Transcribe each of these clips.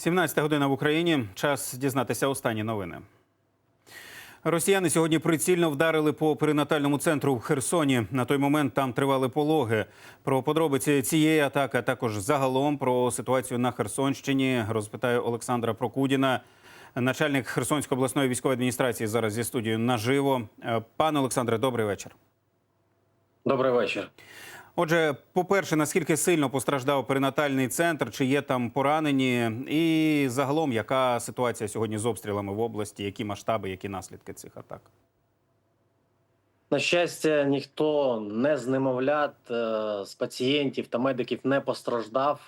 17 година в Україні. Час дізнатися останні новини. Росіяни сьогодні прицільно вдарили по перинатальному центру в Херсоні. На той момент там тривали пологи. Про подробиці цієї атаки, а також загалом про ситуацію на Херсонщині розпитаю Олександра Прокудіна, начальник Херсонської обласної військової адміністрації. Зараз зі студією наживо. Е, Пане Олександре, добрий вечір. Добрий вечір. Отже, по-перше, наскільки сильно постраждав перинатальний центр, чи є там поранені, і загалом, яка ситуація сьогодні з обстрілами в області, які масштаби, які наслідки цих атак? На щастя, ніхто не з немовлят, е, з пацієнтів та медиків не постраждав,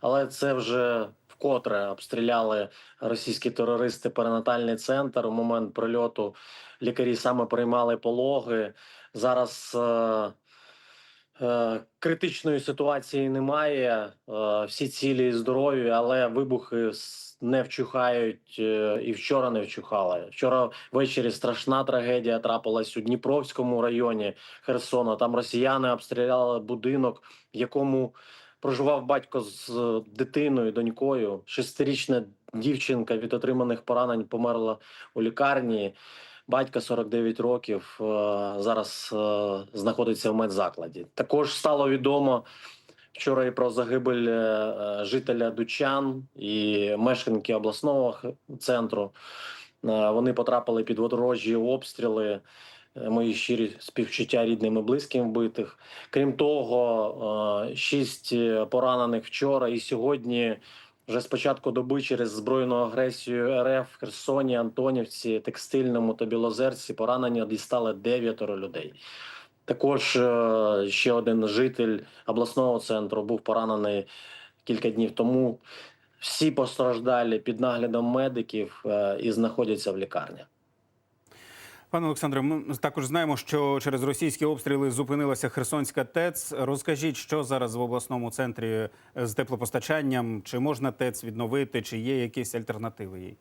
але це вже вкотре обстріляли російські терористи перинатальний центр. У момент прильоту лікарі саме приймали пологи. Зараз е, критичної ситуації немає. Е, всі цілі і здорові, але вибухи не вчухають е, і вчора не вчухали. Вчора ввечері страшна трагедія трапилась у Дніпровському районі Херсона. Там росіяни обстріляли будинок, в якому проживав батько з е, дитиною, донькою. Шестирічна дівчинка від отриманих поранень померла у лікарні. Батька 49 років е, зараз е, знаходиться в медзакладі. Також стало відомо вчора і про загибель е, жителя Дучан і мешканки обласного центру. Вони потрапили під ворожі обстріли. Мої щирі співчуття рідним і близьким вбитих. Крім того, шість поранених вчора і сьогодні. Вже з початку доби через збройну агресію РФ в Херсоні, Антонівці, Текстильному та Білозерці поранення дістали дев'ятеро людей. Також е, ще один житель обласного центру був поранений кілька днів тому. Всі постраждалі під наглядом медиків е, і знаходяться в лікарнях. Пане Олександре, ми також знаємо, що через російські обстріли зупинилася Херсонська ТЕЦ. Розкажіть, що зараз в обласному центрі з теплопостачанням? Чи можна ТЕЦ відновити, чи є якісь альтернативи їй?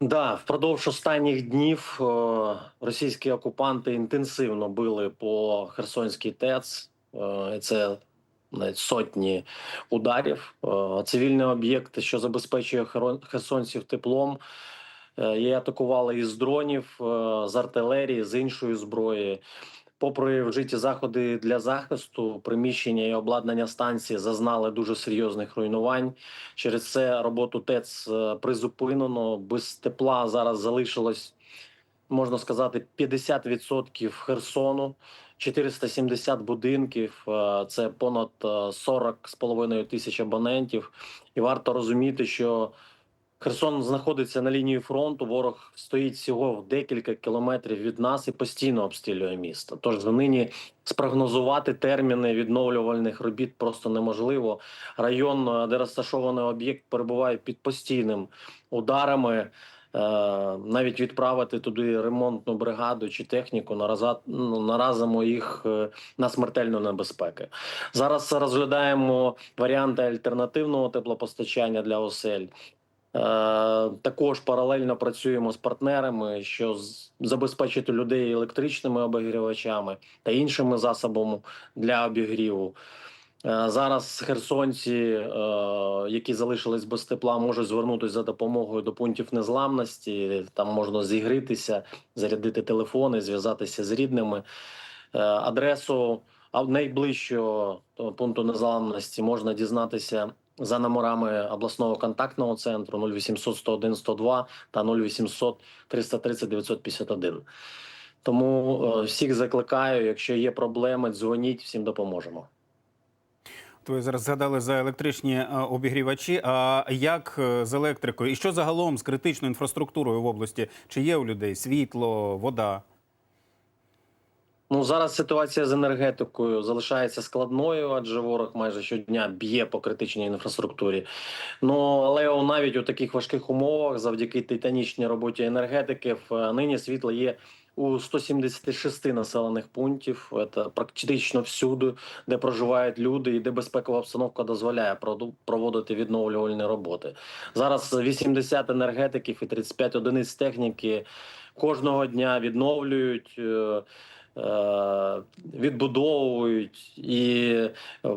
Да, впродовж останніх днів е, російські окупанти інтенсивно били по Херсонській ТЕЦ. Е, Це навіть сотні ударів. Е, Цивільні об'єкти, що забезпечує херсонців теплом, її атакували із дронів, е, з артилерії, з іншої зброї. Попри вжиті заходи для захисту, приміщення і обладнання станції зазнали дуже серйозних руйнувань. Через це роботу ТЕЦ е, призупинено. Без тепла зараз залишилось, можна сказати, 50% Херсону, 470 будинків. е, Це понад е, 40,5 тисяч абонентів. І варто розуміти, що Херсон знаходиться на лінії фронту. Ворог стоїть всього в декілька кілометрів від нас і постійно обстрілює місто. Тож нині спрогнозувати терміни відновлювальних робіт просто неможливо. Район, е, де розташований об'єкт, перебуває під постійним ударами. Е, Навіть відправити туди ремонтну бригаду чи техніку нараза- ну, наразимо їх е, на смертельну небезпеку. Зараз розглядаємо варіанти альтернативного теплопостачання для осель. Е, Також паралельно працюємо з партнерами, що забезпечити людей електричними обігрівачами та іншими засобами для обігріву. Е, Зараз херсонці, е, які залишились без тепла, можуть звернутися за допомогою до пунктів незламності. Там можна зігрітися, зарядити телефони, зв'язатися з рідними. Адресу найближчого пункту незламності можна дізнатися за номерами обласного контактного центру 0800 101 102 та 0800 330 951. Тому е, всіх закликаю, якщо є проблеми, дзвоніть, всім допоможемо. Ви зараз згадали за електричні е, обігрівачі. А як е, з електрикою? І що загалом з критичною інфраструктурою в області? Чи є у людей світло, вода? Ну зараз ситуація з енергетикою залишається складною, адже ворог майже щодня б'є по критичній інфраструктурі. Ну але навіть у таких важких умовах, завдяки титанічній роботі енергетиків, е, нині світло є у 176 населених пунктів. Це практично всюди, де проживають люди, і де безпекова обстановка дозволяє проводити відновлювальні роботи. Зараз 80 енергетиків і 35 одиниць техніки кожного дня відновлюють. Е, відбудовують і е,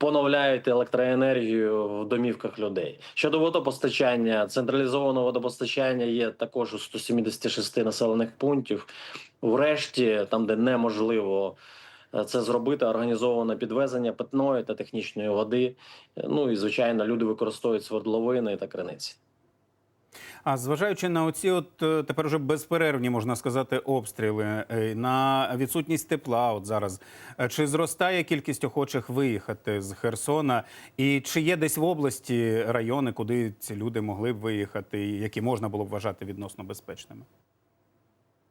поновляють електроенергію в домівках людей. Щодо водопостачання, централізованого водопостачання є також у 176 населених пунктів. Врешті, там, де неможливо е, це зробити, організовано підвезення питної та технічної води. Ну і звичайно, люди використовують свердловини та криниці. А зважаючи на оці, от е, тепер вже безперервні, можна сказати, обстріли, е, на відсутність тепла, от зараз е, чи зростає кількість охочих виїхати з Херсона, і чи є десь в області райони, куди ці люди могли б виїхати, які можна було б вважати відносно безпечними?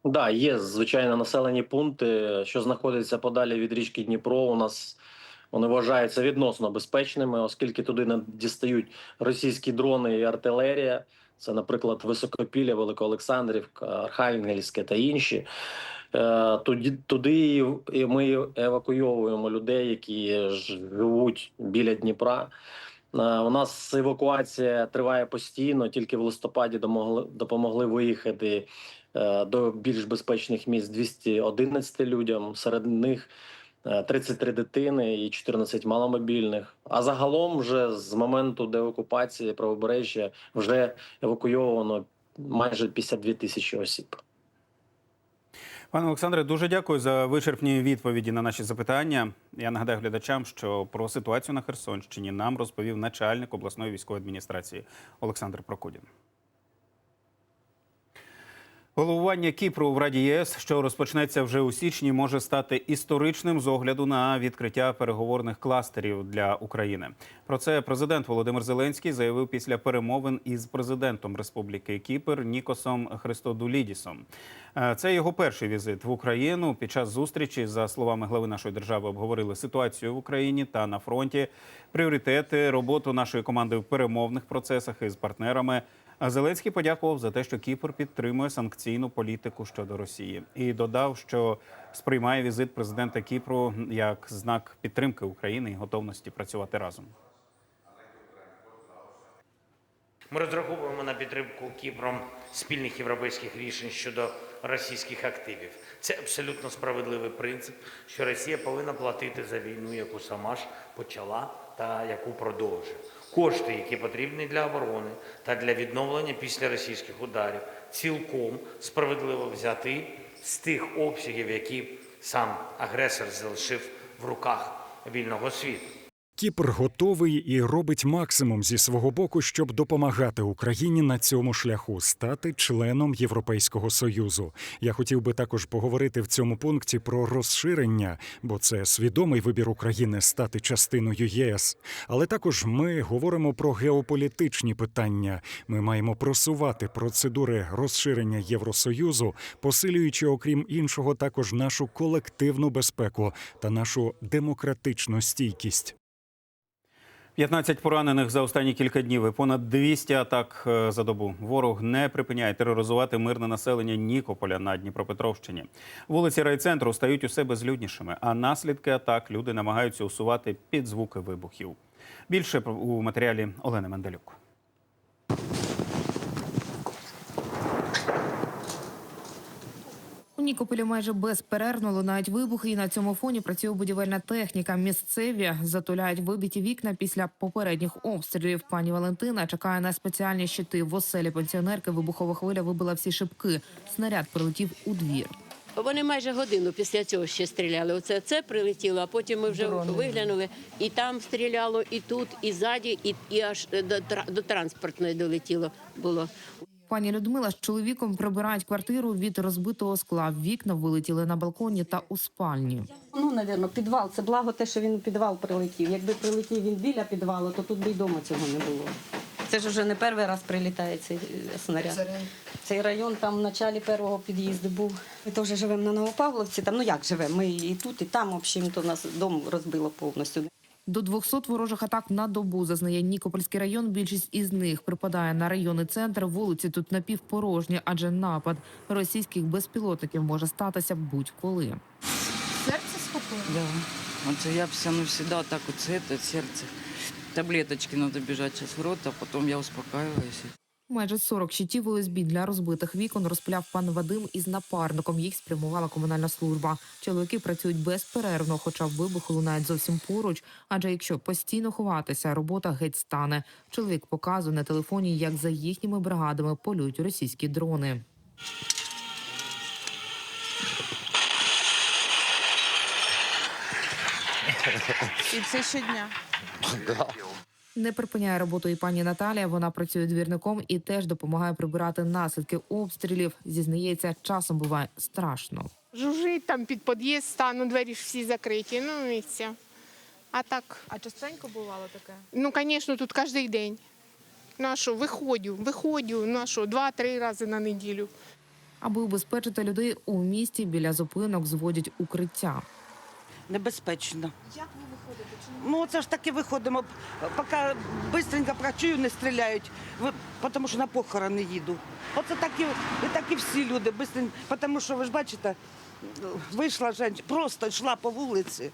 Да, є звичайно населені пункти, що знаходяться подалі від річки Дніпро. У нас вони вважаються відносно безпечними, оскільки туди не дістають російські дрони і артилерія. Це, наприклад, Високопілля, Великоолександрівка, Архангельське та інші. Е, Туди, туди ми евакуйовуємо людей, які живуть біля Дніпра. Е, У нас евакуація триває постійно. Тільки в листопаді допомогли виїхати е, до більш безпечних місць 211 людям. Серед них 33 дитини і 14 маломобільних. А загалом, вже з моменту деокупації правобережжя вже евакуйовано майже 52 тисячі осіб. Пане Олександре, дуже дякую за вичерпні відповіді на наші запитання. Я нагадаю глядачам, що про ситуацію на Херсонщині нам розповів начальник обласної військової адміністрації Олександр Прокудін. Головування Кіпру в Раді ЄС, що розпочнеться вже у січні, може стати історичним з огляду на відкриття переговорних кластерів для України. Про це президент Володимир Зеленський заявив після перемовин із президентом Республіки Кіпр Нікосом Христодулідісом. Е, Це його перший візит в Україну. Під час зустрічі, за словами глави нашої держави, обговорили ситуацію в Україні та на фронті, пріоритети, роботу нашої команди в перемовних процесах із партнерами. А Зеленський подякував за те, що Кіпр підтримує санкційну політику щодо Росії, і додав, що сприймає візит президента Кіпру як знак підтримки України і готовності працювати разом. Ми розраховуємо на підтримку Кіпром спільних європейських рішень щодо російських активів. Це абсолютно справедливий принцип, що Росія повинна платити за війну, яку сама ж почала та яку продовжує. Кошти, які потрібні для оборони та для відновлення після російських ударів, цілком справедливо взяти з тих обсягів, які сам агресор залишив в руках вільного світу. Кіпр готовий і робить максимум зі свого боку, щоб допомагати Україні на цьому шляху стати членом Європейського союзу. Я хотів би також поговорити в цьому пункті про розширення, бо це свідомий вибір України стати частиною ЄС. Але також ми говоримо про геополітичні питання. Ми маємо просувати процедури розширення Євросоюзу, посилюючи, окрім іншого, також нашу колективну безпеку та нашу демократичну стійкість. 15 поранених за останні кілька днів і понад 200 атак е, за добу. Ворог не припиняє тероризувати мирне населення Нікополя на Дніпропетровщині. Вулиці райцентру стають усе безлюднішими, а наслідки атак люди намагаються усувати під звуки вибухів. Більше у матеріалі Олени Менделюк. Нікополі майже безперервно лунають вибухи, і на цьому фоні працює будівельна техніка. Місцеві затуляють вибиті вікна після попередніх обстрілів. Пані Валентина чекає на спеціальні щити. В оселі пенсіонерки вибухова хвиля вибила всі шибки. Снаряд прилетів у двір. Вони майже годину після цього ще стріляли. Оце це прилетіло, а потім ми вже виглянули, і там стріляло, і тут, і ззаді, і, і аж до, до транспортної долетіло було. Пані Людмила з чоловіком прибирають квартиру від розбитого скла. Вікна вилетіли на балконі та у спальні. Ну, напевно, підвал. Це благо те, що він у підвал прилетів. Якби прилетів він біля підвалу, то тут би й дома цього не було. Це ж вже не перший раз прилітає цей е, снаряд. Цей район там в началі першого під'їзду був. Ми теж живемо на Новопавловці. Там ну як живемо? Ми і тут, і там, в общем, то нас дом розбило повністю. До 200 ворожих атак на добу зазнає Нікопольський район. Більшість із них припадає на районний центр. Вулиці тут напівпорожні, адже напад російських безпілотників може статися будь-коли. Серце Да. Оце я вся навсегда так оце серце. сердце. Таблеточки треба біжати сейчас в рот, а потім я успокаиваюсь. Майже 40 щитів ОСБ для розбитих вікон розпиляв пан Вадим із напарником. Їх спрямувала комунальна служба. Чоловіки працюють безперервно, хоча вибухи лунають зовсім поруч. Адже якщо постійно ховатися, робота геть стане. Чоловік показує на телефоні, як за їхніми бригадами полюють російські дрони. І це щодня. Не припиняє роботу і пані Наталія. Вона працює двірником і теж допомагає прибирати наслідки обстрілів. Зізнається, часом буває страшно. Жужить там під під'їзд, стану, двері ж всі закриті. Ну і все. А так, А частенько бувало таке? ну, звісно, тут кожен день. Ну а що, виходжу, виходжу, ну а що, два-три рази на неділю. Аби убезпечити людей у місті біля зупинок зводять укриття. Небезпечно. Як ви? Ну, це ж таки виходимо. Поки швидко працюю, не стріляють, тому що на похорони їду. Оце такі, і такі всі люди, бистренько, тому що ви ж бачите, вийшла жінка, просто йшла по вулиці,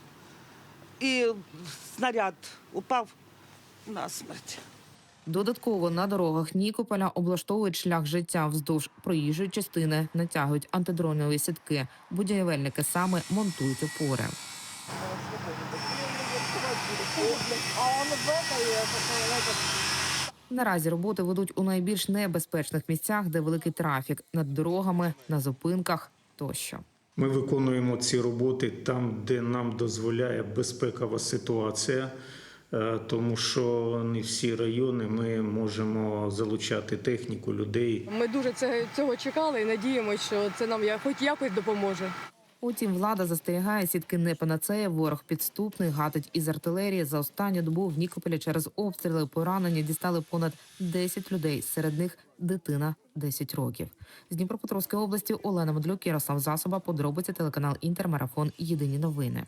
і снаряд упав на смерть. Додатково на дорогах Нікополя облаштовують шлях життя вздовж проїжджої частини, натягують антидронові сітки. Будівельники саме монтують опори. Наразі роботи ведуть у найбільш небезпечних місцях, де великий трафік над дорогами, на зупинках тощо. Ми виконуємо ці роботи там, де нам дозволяє безпекова ситуація, е, тому що не всі райони ми можемо залучати техніку, людей. Ми дуже це, цього чекали і надіємося, що це нам я- хоч якось допоможе. Утім, влада застерігає сітки не панацея. Ворог підступний гатить із артилерії. За останню добу в Нікополі через обстріли поранення дістали понад 10 людей. Серед них дитина 10 років. З Дніпропетровської області Олена Медлюк, Ярослав Засоба. Подробиці телеканал Інтермарафон. Єдині новини.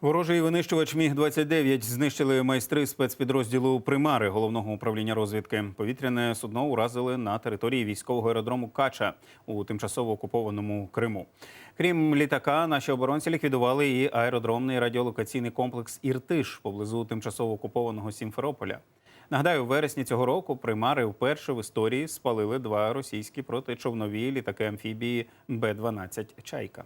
Ворожий винищувач Міг-29 знищили майстри спецпідрозділу Примари головного управління розвідки. Повітряне судно уразили на території військового аеродрому Кача у тимчасово окупованому Криму. Крім літака, наші оборонці ліквідували і аеродромний радіолокаційний комплекс Іртиш поблизу тимчасово окупованого Сімферополя. Нагадаю, у вересні цього року примари вперше в історії спалили два російські протичовнові літаки амфібії Б-12 Чайка.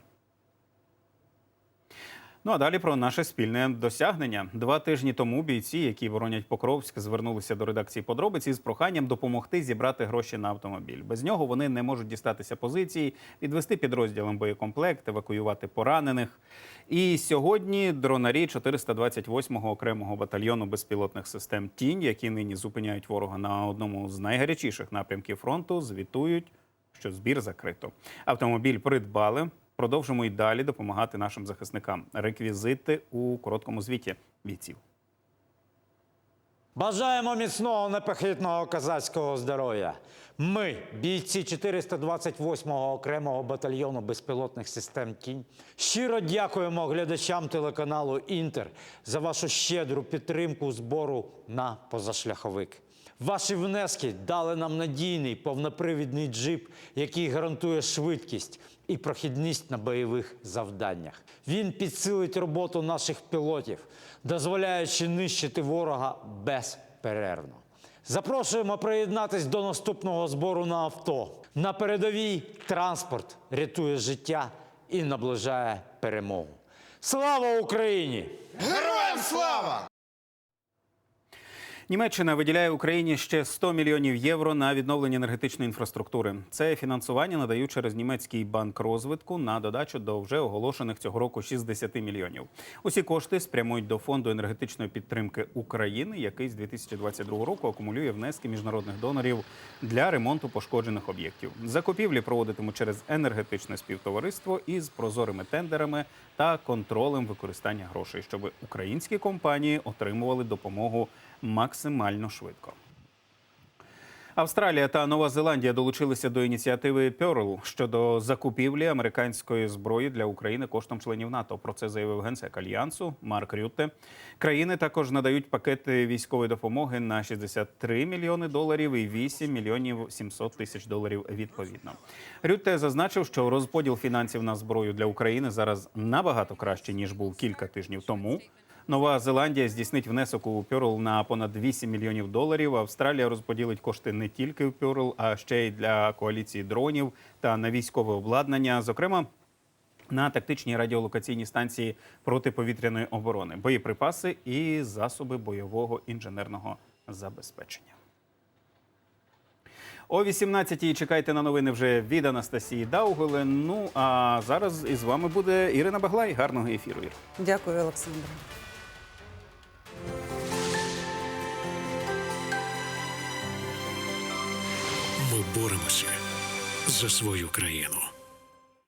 Ну а далі про наше спільне досягнення. Два тижні тому бійці, які боронять Покровськ, звернулися до редакції подробиці з проханням допомогти зібрати гроші на автомобіль. Без нього вони не можуть дістатися позиції, відвести підрозділам боєкомплект, евакуювати поранених. І сьогодні дронарі 428-го окремого батальйону безпілотних систем Тінь, які нині зупиняють ворога на одному з найгарячіших напрямків фронту, звітують, що збір закрито. Автомобіль придбали. Продовжимо й далі допомагати нашим захисникам. Реквізити у короткому звіті бійців. Бажаємо міцного непохитного козацького здоров'я. Ми, бійці 428-го окремого батальйону безпілотних систем Тінь, щиро дякуємо глядачам телеканалу Інтер за вашу щедру підтримку збору на позашляховик. Ваші внески дали нам надійний повнопривідний джип, який гарантує швидкість і прохідність на бойових завданнях. Він підсилить роботу наших пілотів, дозволяючи нищити ворога безперервно. Запрошуємо приєднатись до наступного збору на авто. На передовій транспорт рятує життя і наближає перемогу. Слава Україні! Героям слава! Німеччина виділяє Україні ще 100 мільйонів євро на відновлення енергетичної інфраструктури. Це фінансування надають через німецький банк розвитку на додачу до вже оголошених цього року 60 мільйонів. Усі кошти спрямують до фонду енергетичної підтримки України, який з 2022 року акумулює внески міжнародних донорів для ремонту пошкоджених об'єктів. Закупівлі проводитимуть через енергетичне співтовариство із прозорими тендерами та контролем використання грошей, щоб українські компанії отримували допомогу максимально швидко. Австралія та Нова Зеландія долучилися до ініціативи Pearl щодо закупівлі американської зброї для України коштом членів НАТО. Про це заявив генсек альянсу Марк Рютте. Країни також надають пакети військової допомоги на 63 мільйони доларів і 8 мільйонів 700 тисяч доларів відповідно. Рютте зазначив, що розподіл фінансів на зброю для України зараз набагато краще ніж був кілька тижнів тому. Нова Зеландія здійснить внесок у Пьорл на понад 8 мільйонів доларів. Австралія розподілить кошти не тільки в Пьорл, а ще й для коаліції дронів та на військове обладнання. Зокрема, на тактичній радіолокаційній станції протиповітряної оборони, боєприпаси і засоби бойового інженерного забезпечення. О 18-й чекайте на новини вже від Анастасії Даугеле. Ну а зараз із вами буде Ірина Баглай. Гарного ефіру. Ір. Дякую, Олександр. Ми боремося за свою країну.